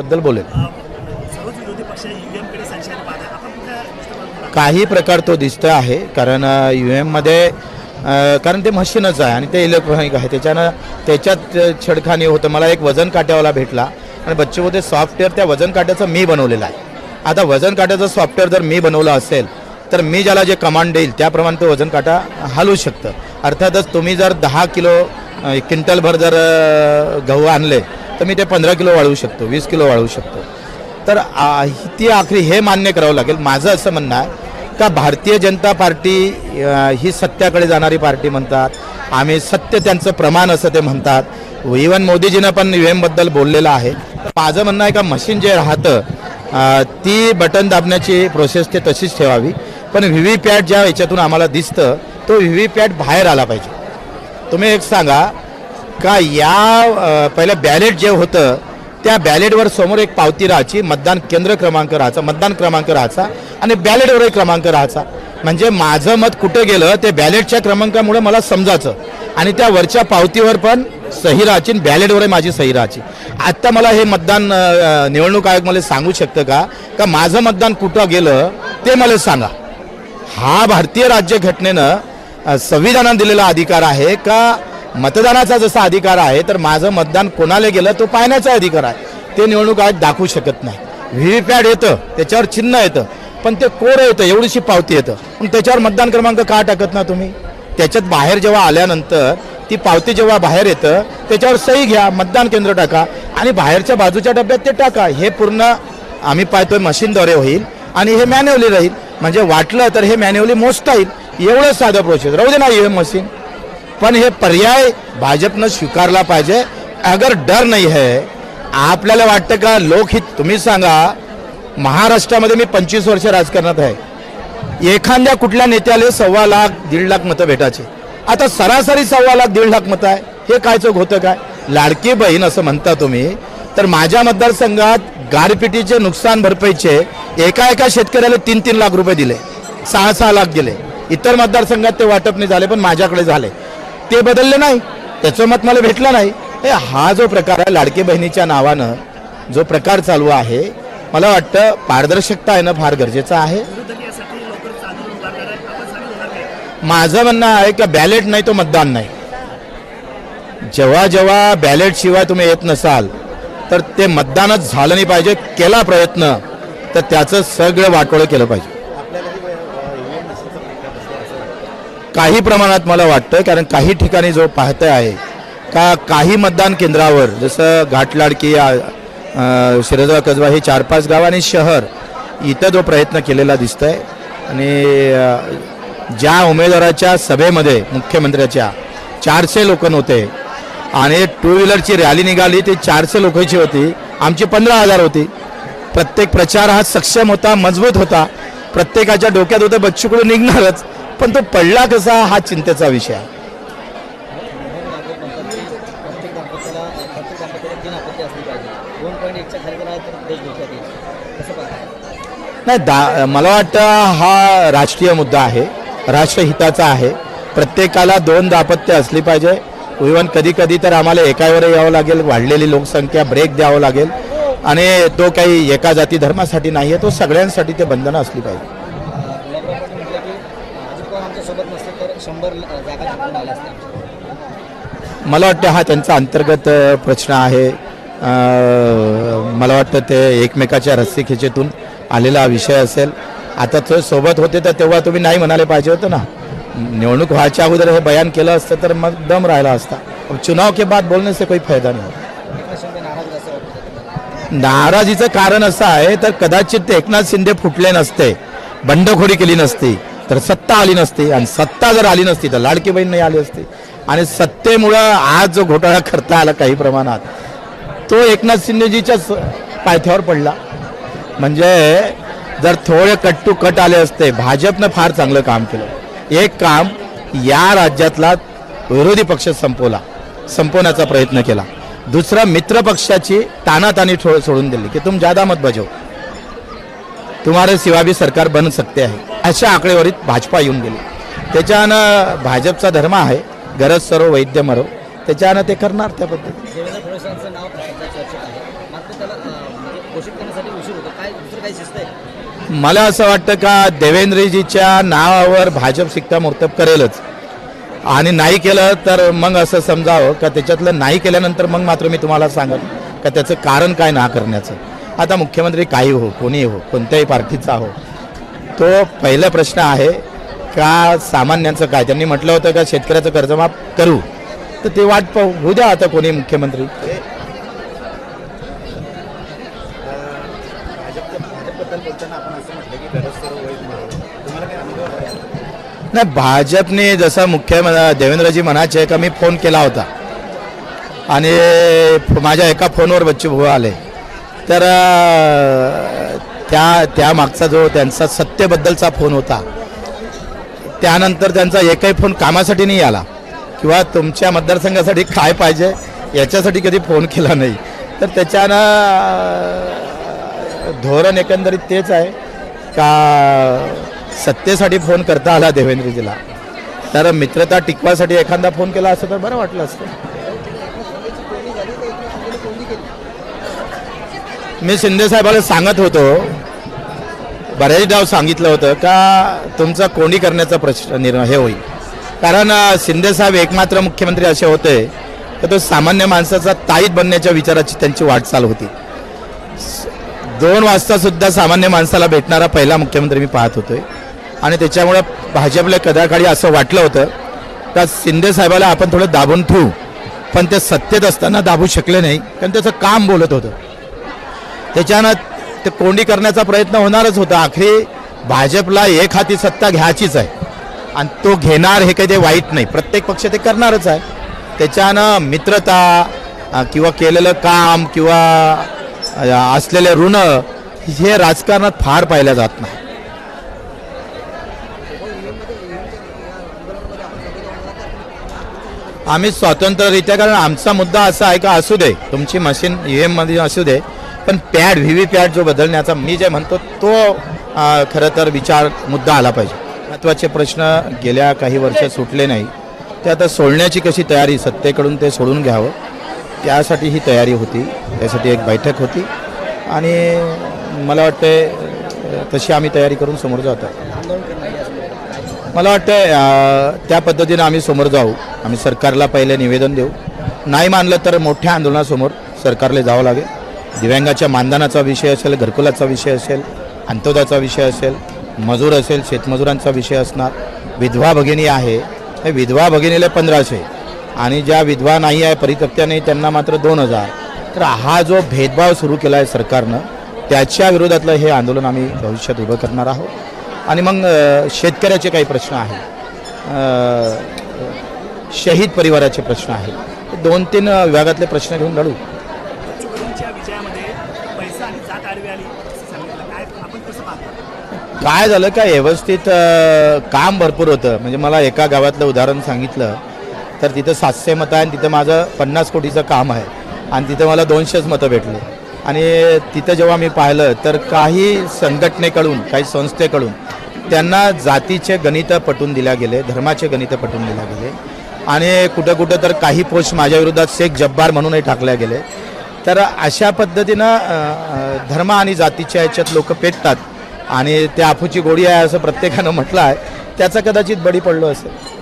बद्दल बोलेल काही प्रकार तो दिसतो आहे कारण यू एममध्ये कारण ते मशीनच आहे आणि ते इलेक्ट्रॉनिक आहे. त्याच्यानं त्याच्यात छेडखानी होतं. मला एक वजन काट्यावाला भेटला आणि बच्चूमध्ये सॉफ्टवेअर त्या वजन काट्याचं मी बनवलेलं आहे. आता वजन काट्याचं सॉफ्टवेअर जर मी बनवलं असेल तर मी ज्याला जे कमांड देईल त्याप्रमाणे तो वजन काटा हलवू शकतं. अर्थातच तुम्ही जर दहा किलो क्विंटलभर जर गहू आणले तर मी ते पंधरा किलो वाढवू शकतो वीस किलो वाढवू शकतो. तर आ, ती आखरी हे मान्य करावं लागेल. माझं असं म्हणणं आहे का भारतीय जनता पार्टी ही सत्याकडे जाणारी पार्टी म्हणतात. आम्ही सत्य त्यांचं प्रमाण असं ते म्हणतात. इवन मोदीजीनं पण यू एमबद्दल बोललेलं आहे. माझं म्हणणं आहे का मशीन जे राहतं ती बटन दाबण्याची प्रोसेस ते तशीच ठेवावी. पण व्ही व्ही पॅट ज्या याच्यातून आम्हाला दिसतं तो व्ही व्ही पॅट बाहेर आला पाहिजे. तुम्ही एक सांगा का या पहिलं बॅलेट जे होतं त्या बॅलेटवर समोर एक पावती राहायची मतदान केंद्र क्रमांक राहायचा मतदान क्रमांक राहायचा आणि बॅलेटवरही क्रमांक राहायचा. म्हणजे माझं मत कुठं गेलं ते बॅलेटच्या क्रमांकामुळे मला समजायचं. आणि त्या वरच्या पावतीवर पण सही राहायची आणि बॅलेटवरही माझी सही राहायची. आत्ता मला हे मतदान निवडणूक आयोग मला सांगू शकतं का? का माझं मतदान कुठं गेलं ते मला सांगा. हा भारतीय राज्यघटनेनं संविधानात संविधानानं दिलेला अधिकार आहे का मतदानाचा जसा अधिकार आहे तर माझं मतदान कोणाला गेलं तो पाहण्याचा अधिकार आहे. ते निवडणूक आयोग दाखवू शकत नाही. व्ही व्ही पॅड येतं त्याच्यावर चिन्ह येतं पण ते कोर येतं एवढीशी पावती येतं. पण त्याच्यावर मतदान क्रमांक का टाकत ना तुम्ही? त्याच्यात बाहेर जेव्हा आल्यानंतर ती पावती जेव्हा बाहेर येतं त्याच्यावर सही घ्या मतदान केंद्र टाका आणि बाहेरच्या बाजूच्या डब्यात ते टाका. हे पूर्ण आम्ही पाहतोय मशीनद्वारे होईल आणि हे मॅन्युअली राहील. म्हणजे वाटलं तर हे मॅन्युअली मोजता येईल. एवढं साधं प्रोसेस राहू दे ना हे मशीन. पण हे पर्याय भाजपनं स्वीकारला पाहिजे. अगर डर नाही आहे आपल्याला वाटतं का लोकहित तुम्ही सांगा महाराष्ट्रामध्ये मी पंचवीस वर्ष राजकारणात आहे. एखाद्या कुठल्या नेत्याला सव्वा लाख दीड लाख मतं भेटायचे. आता सरासरी सव्वा लाख दीड लाख मतं आहे. हे काय चोख होतं काय? लाडकी बहीण असं म्हणता तुम्ही. तर माझ्या मतदारसंघात गारपिटीचे नुकसान भरपाईचे एका एका शेतकऱ्याला तीन तीन लाख रुपये दिले. सहा सहा लाख दिले इतर मतदारसंघात ते वाटप नाही झाले पण माझ्याकडे झाले. ते बदलले नाही. त्याचं मत मला भेटलं नाही. हे हा जो प्रकार आहे लाडकी बहिणीच्या नावानं जो प्रकार चालू आहे मला वाटतं पारदर्शकता येणं फार गरजेचं आहे. माझं म्हणणं आहे का बॅलेट नाही तो मतदान नाही. जेव्हा जेव्हा बॅलेट शिवाय तुम्ही येत नसाल तर ते मतदानच झालं नाही पाहिजे केला प्रयत्न तर त्याचं सगळं वाटोळं केलं पाहिजे. काही प्रमाणात मला वाटतं कारण काही ठिकाणी जो पाहतं आहे का काही मतदान केंद्रावर जसं घाटलाडकी शिरजवा कसबा हे चार पाच गाव आणि शहर इथं जो प्रयत्न केलेला दिसतोय. आणि ज्या उमेदवाराच्या सभेमध्ये मुख्यमंत्र्याच्या चारशे लोक नव्हते. आणि टू व्हीलरची रॅली निघाली ती चारशे लोकांची होती. आमची पंधरा हजार होती. प्रत्येक प्रचार हा सक्षम होता मजबूत होता. प्रत्येकाच्या डोक्यात होतं बच्चूकडून निघणारच. पण तो पडला कसा हा चिंतेचा विषय आहे. नाही दा मला वाटतं हा राष्ट्रीय मुद्दा आहे राष्ट्रहिताचा आहे. प्रत्येकाला दोन दापत्य असली पाहिजे. इव्हन कधी कधी तर आम्हाला एकावर यावं लागेल वाढलेली लोकसंख्या ब्रेक द्यावं लागेल. आणि तो काही एका जाती धर्मासाठी नाही आहे तो सगळ्यांसाठी ते बंधनं असली पाहिजे गुलाबराव पाटील म्हटलं की अजित पवार आमच्यासोबत नसते तर शंभर जागा जिंकून आल्या असत्या मला वाटतं हा त्यांचा अंतर्गत प्रश्न आहे. मला वाटतं ते एकमेकाच्या रस्सीखेचेतून आलेला विषय असेल. आता तो सोबत होते तर तेव्हा तुम्ही नाही म्हणाले पाहिजे होतं ना. निवडणूक व्हायच्या अगोदर हे बयान केलं असतं तर मग दम राहिला असता. चुनाव के बाद बोलने से कोई फायदा नाही. नाराजीचं कारण असं आहे तर कदाचित ते एकनाथ शिंदे फुटले नसते. बंडखोरी केली नसती. तर सत्ता आली नसती. आणि सत्ता जर आली नसती तर लाडकी बहीण नाही आली असती. आणि सत्तेमुळं आज जो घोटाळा करता आला काही प्रमाणात तो एकनाथ शिंदेजीच्याच पायथ्यावर पडला. म्हणजे जर थोडे कट टू कट आले असते भाजपनं फार चांगलं काम केलं. एक काम या राज्यातला विरोधी पक्ष संपवला संपवण्याचा प्रयत्न केला. दुसरा मित्र पक्षाची तानातानी सोडून दिली की तुम ज्यादा मत बजाव तुम्हारे सिवा भी सरकार बन सकते आहे अशा आकडेवारीत भाजपा येऊन गेली. त्याच्यानं भाजपचा धर्म आहे गरज सर्व वैद्य मरो. त्याच्यानं ते करणार त्या पद्धतीने देवेंद्र फडणवीसांचं नाव सध्या चर्चेत आहे. मात्र त्याला अं, म्हणजे मला असं वाटतं का देवेंद्रजीच्या नावावर भाजप शिक्कामोर्तब करेलच. आणि नाही केलं तर मग असं समजावं का त्याच्यातलं नाही केल्यानंतर मग मात्र मी तुम्हाला सांगेन का त्याचं कारण काय ना करण्याचं. आता मुख्यमंत्री काही हो कोणी हो कोणत्याही पार्टीचा हो. तो पहिला प्रश्न आहे का सामान्यांचं काय? त्यांनी म्हटलं होतं का शेतकऱ्याचं कर्जमाफ करू? तर ते वाट पाहू. होऊ द्या आता कोणी मुख्यमंत्री. नाही भाजपने जसं मुख्य देवेंद्रजी म्हणायचे का मी फोन केला होता. आणि माझ्या एका फोनवर बच्चू भाऊ आले. तर त्या त्या मागचा जो त्यांचा सत्तेबद्दलचा फोन होता त्यानंतर त्यांचा एकही फोन कामासाठी नाही आला. किंवा तुमच्या मतदारसंघासाठी काय पाहिजे याच्यासाठी कधी फोन केला नाही. तर त्याच्यानं धोरण एकंदरीत तेच आहे का सत्तेसाठी फोन करता आला देवेंद्रजीला. तर मित्रता टिकवासाठी एखादा फोन केला असं तर बरं वाटलं असतं. मी शिंदे साहेबाला सांगत होतो बऱ्याच डाव सांगितलं होतं का तुमचा कोणी करण्याचा प्रश्न निर्णय हे होईल. कारण शिंदेसाहेब शिंदे साहेब एकमात्र मुख्यमंत्री असे होते तर तो सामान्य माणसाचा ताईत बनण्याच्या विचाराची त्यांची वाटचाल होती. स- दोन वाजता सुद्धा सामान्य माणसाला भेटणारा पहिला मुख्यमंत्री मी पाहत होतोय. आणि त्याच्यामुळे भाजपला कदाकाळी असं वाटलं होतं का शिंदे साहेबाला आपण थोडं दाबून ठेवू. पण ते सत्तेत असताना दाबू शकले नाही. कारण त्याचं काम बोलत होतं. त्याच्यानं ते कोंडी करण्याचा प्रयत्न होणारच होता. आखरी भाजपला एक हाती सत्ता घ्यायचीच आहे. आणि तो घेणार हे काही ते वाईट नाही. प्रत्येक पक्ष ते करणारच आहे. त्याच्यानं मित्रता किंवा केलेलं काम किंवा असलेले ऋण हे राजकारणात फार पाहिलं जात नाही. आम्ही स्वतंत्ररित्या कारण आमचा मुद्दा असा आहे का असू दे. तुमची मशीन ई मध्ये असू दे. पण पॅड व्ही व्ही पॅड जो बदलण्याचा मी जे म्हणतो तो खरं तर विचार मुद्दा आला पाहिजे. महत्त्वाचे प्रश्न गेल्या काही वर्ष सुटले नाही. ते आता सोडण्याची कशी तयारी सत्तेकडून ते सोडून घ्यावं त्यासाठी ही तयारी होती. त्यासाठी एक बैठक होती. आणि मला वाटते तशी आम्ही तयारी करून समोर जात आहे मला वाटतं त्या पद्धतीनं आम्ही समोर जाऊ. आम्ही सरकारला पहिले निवेदन देऊ. नाही मानलं तर मोठ्या आंदोलनासमोर सरकारला जावं लागेल. दिव्यांगाच्या मानधनाचा विषय असेल घरकुलाचा विषय असेल अंत्योदयाचा विषय असेल मजूर असेल शेतमजुरांचा विषय असणार. विधवा भगिनी आहे. हे विधवा भगिनीला पंधराशे. आणि ज्या विधवा नाही आहे परितक्त्या त्यांना मात्र दोन हजार. तर हा जो भेदभाव सुरू केला आहे सरकारनं त्याच्या विरोधातलं हे आंदोलन आम्ही भविष्यात उभं करणार आहोत. आणि मग शेतकऱ्याचे काही प्रश्न आहेत. शहीद परिवाराचे प्रश्न आहेत. दोन तीन विभागातले प्रश्न घेऊन लढू बच्चूकडूंच्या विजयामध्ये पैसा आणि जात आडवी आली असं सांगितलं काय आपण कसं पाहतो काय झालं का व्यवस्थित काम भरपूर होतं. म्हणजे मला एका गावातलं उदाहरण सांगितलं तर तिथं सातशे मतं आहे आणि तिथं माझं पन्नास कोटीचं काम आहे. आणि तिथं मला दोनशेच मतं भेटले. आणि तिथं जेव्हा मी पाहिलं तर काही संघटनेकडून काही संस्थेकडून त्यांना जातीचे गणितं पटून दिल्या गेले धर्माचे गणितं पटून दिल्या गेले. आणि कुठं कुठं तर काही पोस्ट माझ्या विरोधात शेख जब्बार म्हणूनही टाकल्या गेले. तर अशा पद्धतीनं धर्म आणि जातीच्या याच्यात लोक पेटतात. आणि त्या आफूची गोडी आहे असं प्रत्येकानं म्हटलं आहे. त्याचा कदाचित बळी पडलो असेल.